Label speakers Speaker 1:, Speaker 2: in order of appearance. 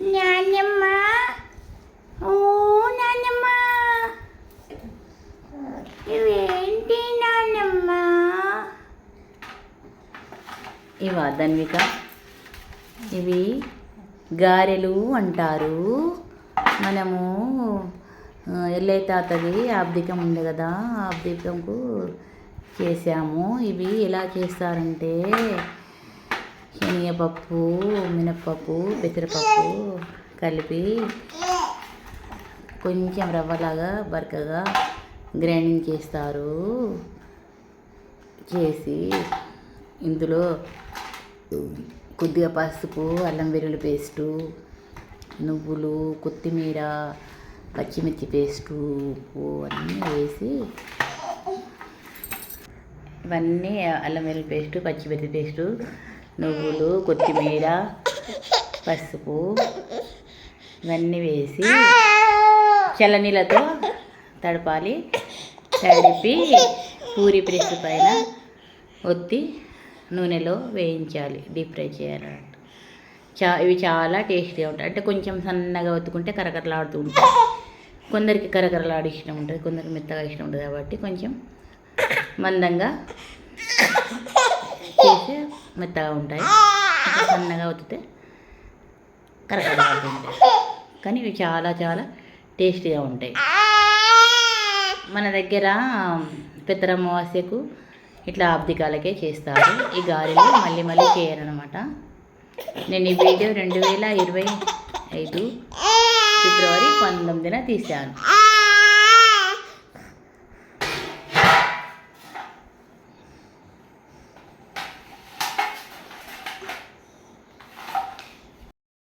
Speaker 1: నాన్నమ్మ ఓ నాన్నమ్మ ఇవేంటి నాన్నమ్మ ఇవా ధన్విక ఇవి గారెలు అంటారు మనము ఎల్లై తాతది ఆబ్దికం ఉంది కదా ఆబ్దికంకు చేసాము ఇవి ఎలా చేస్తారంటే శనగపప్పు మినప్పప్పు పెసరపప్పు కలిపి కొంచెం రవ్వలాగా బరకగా గ్రైండింగ్ చేస్తారు. చేసి ఇందులో కొద్దిగా పసుపు అల్లం వెల్లుల్లి పేస్టు నువ్వులు కొత్తిమీర పచ్చిమిర్చి పేస్టు ఉప్పు అన్నీ వేసి ఇవన్నీ అల్లం వెల్లుల్లి పేస్టు పచ్చిమిర్చి పేస్టు నువ్వులు కొత్తిమీర పసుపు ఇవన్నీ వేసి చల్లనీళ్ళతో తడపాలి. తడిపి పూరి ప్రెస్ పైన ఒత్తి నూనెలో వేయించాలి. డీప్ ఫ్రై చేయాలంట. చా ఇవి చాలా టేస్టీగా ఉంటాయి. అంటే కొంచెం సన్నగా ఒత్తుకుంటే కరకరలాడుతూ ఉంటాయి. కొందరికి కరకరలాడు ఇష్టం ఉంటుంది కొందరికి మెత్తగా ఇష్టం ఉంటుంది కాబట్టి కొంచెం మందంగా మెత్తగా ఉంటాయి. సన్నగా ఒత్తితే కరకరలాడుతూ ఉంటాయి కానీ ఇవి చాలా చాలా టేస్టీగా ఉంటాయి. మన దగ్గర పెద్దరమావాస్యకు ఇట్లా అబ్దికాలకే చేస్తారు. ఈ గారెలు మళ్ళీ మళ్ళీ చేయరనమాట నేను ఈ వీడియో రెండు వేల ఇరవై ఐదు ఫిబ్రవరి పంతొమ్మిదిన తీశాను.